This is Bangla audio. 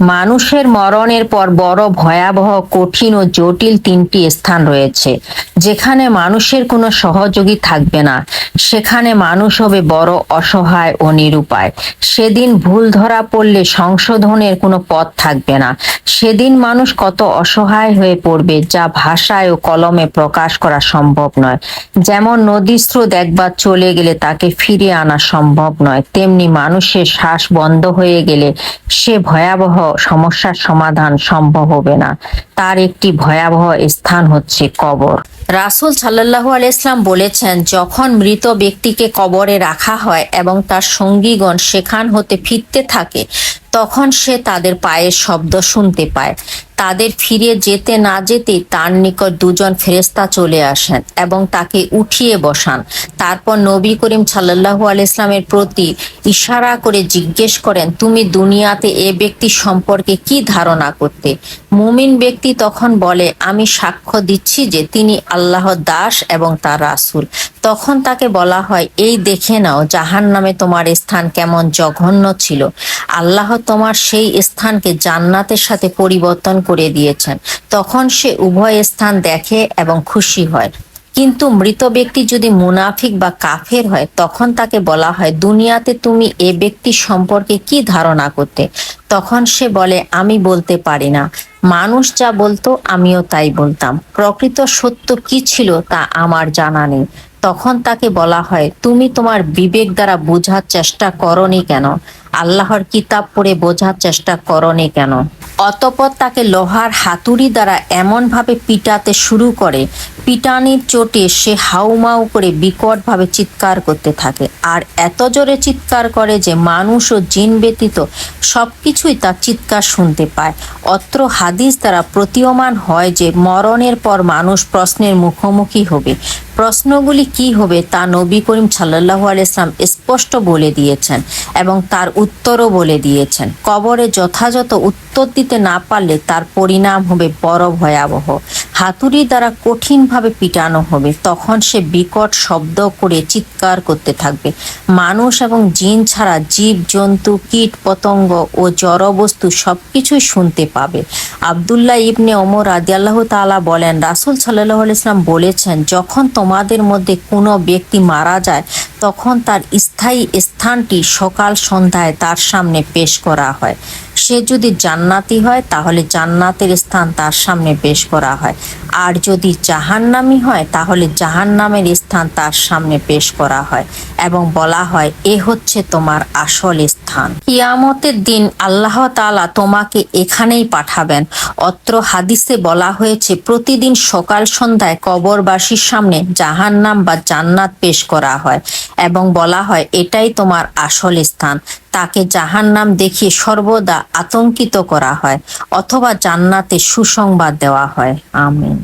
মানুষের মরণের পর বড় ভয়াবহ, কঠিন ও জটিল তিনটি স্থান রয়েছে, যেখানে মানুষের কোনো সহযোগী থাকবে না। সেখানে মানুষ হবে বড় অসহায় ও নিরুপায়। সেদিন ভুল ধরা পড়লে সংশোধনের কোনো পথ থাকবে না। সেদিন মানুষ কত অসহায় হয়ে পড়বে, যা ভাষায় ও কলমে প্রকাশ করা সম্ভব নয়। যেমন নদীর স্রোত একবার চলে গেলে তাকে ফিরিয়ে আনা সম্ভব নয়, তেমনি মানুষের শ্বাস বন্ধ হয়ে গেলে সে ভয়াবহ সমস্যার সমাধান সম্ভব হবে না। তার একটি ভয়াবহ স্থান হচ্ছে কবর। রাসুল সাল্লাহ আলাইসলাম বলেছেন, যখন মৃত ব্যক্তিকে কবরে রাখা হয় এবং তার সঙ্গীগণ সেখান হতে ফিরতে থাকে, তখন সে তাদের পায়ের শব্দ শুনতে পায়। তাদের ফিরে যেতে না যেতেই তার নিকট দুজন ফেরেস্তা চলে আসেন এবং তাকে উঠিয়ে বসান। তারপর নবী করিম সাল্লাহু আলাইসলামের প্রতি ইশারা করে জিজ্ঞেস করেন, তুমি দুনিয়াতে এ ব্যক্তি সম্পর্কে কি ধারণা করতে? মুমিন ব্যক্তি তখন বলে, আমি সাক্ষ্য দিচ্ছি যে তিনি আল্লাহর দাস এবং তার রাসূল। তখন তাকে বলা হয়, এই দেখে নাও জাহান নামে তোমার স্থান কেমন জঘন্য ছিল। আল্লাহ তোমার সেই স্থানকে জান্নাতের সাথে পরিবর্তন করে দিয়েছেন। তখন সে উভয় স্থান দেখে এবং খুশি হয়। কিন্তু মৃত ব্যক্তি যদি মুনাফিক বা কাফের হয়, তখন তাকে বলা হয়, দুনিয়াতে তুমি এ ব্যক্তি সম্পর্কে কি ধারণা করতে? তখন সে বলে, আমি বলতে পারি না। মানুষ যা বলতো, আমিও তাই বলতাম। প্রকৃত সত্য কি ছিল তা আমার জানা নেই। তখন তাকে বলা হয় তুমি তোমার বিবেক দ্বারা বোঝার চেষ্টা করনি কেন? আল্লাহর কিতাব পড়ে বোঝার চেষ্টা করনি কেন? অতপর তাকে লোহার হাতুড়ি দ্বারা এমনভাবে পিটাতে শুরু করে, পিটানির চোটে সে হাউমাউ করে বিকটভাবে চিৎকার করতে থাকে। আর এত জোরে চিৎকার করে যে মানুষ ও জিন ব্যতীত সবকিছুই তার চিৎকার শুনতে পায়। অত্র হাদিস দ্বারা প্রতীয়মান হয় যে মরণের পর মানুষ প্রশ্নের মুখোমুখি হবে। প্রশ্নগুলি কি হবে তা নবী করিম সাল্লাহ আলাইসলাম স্পষ্ট বলে দিয়েছেন এবং তার উত্তরও বলে দিয়েছেন। কবরে যথাযথ উত্তর দিতে না পারলে তার পরিণাম হবে বড় ভয়াবহ। হাতুড়ি দ্বারা কঠিনভাবে পিটানো হবে। তখন সে বিকট শব্দ করে চিৎকার করতে থাকবে। মানুষ এবং জিন ছাড়া জীব, জন্তু, কীট, পতঙ্গ ও জড়বস্তু সবকিছুই শুনতে পাবে। আবদুল্লাহ ইবনে ওমর আদিয়াল্লাহ তাআলা বলেন, রাসূল সাল্লাল্লাহু ইসলাম বলেছেন, যখন তোমাদের মধ্যে কোনো ব্যক্তি মারা যায় তখন তার স্থায়ী স্থানটি সকাল সন্ধ্যায় তার সামনে পেশ করা হয়। সে যদি জান্নাতি হয়, তাহলে জান্নাতের স্থান তার সামনে পেশ করা হয়। আর যদি জাহান্নামি হয়, তাহলে জাহান্নামের স্থান তার সামনে পেশ করা হয় এবং বলা হয়, এ হচ্ছে তোমার আসল স্থান। কিয়ামতের দিন আল্লাহ তাআলা তোমাকে এখানেই পাঠাবেন। অত্র হাদিসে বলা হয়েছে, প্রতিদিন সকাল সন্ধ্যায় কবরবাসীর সামনে জাহান্নাম বা জান্নাত পেশ করা হয় এবং বলা হয়, এটাই তোমার আসল স্থান। তাকে জাহান্নাম দেখিয়ে সর্বদা আতঙ্কিত করা হয় অথবা জান্নাতে সুসংবাদ দেওয়া হয়। আমিন।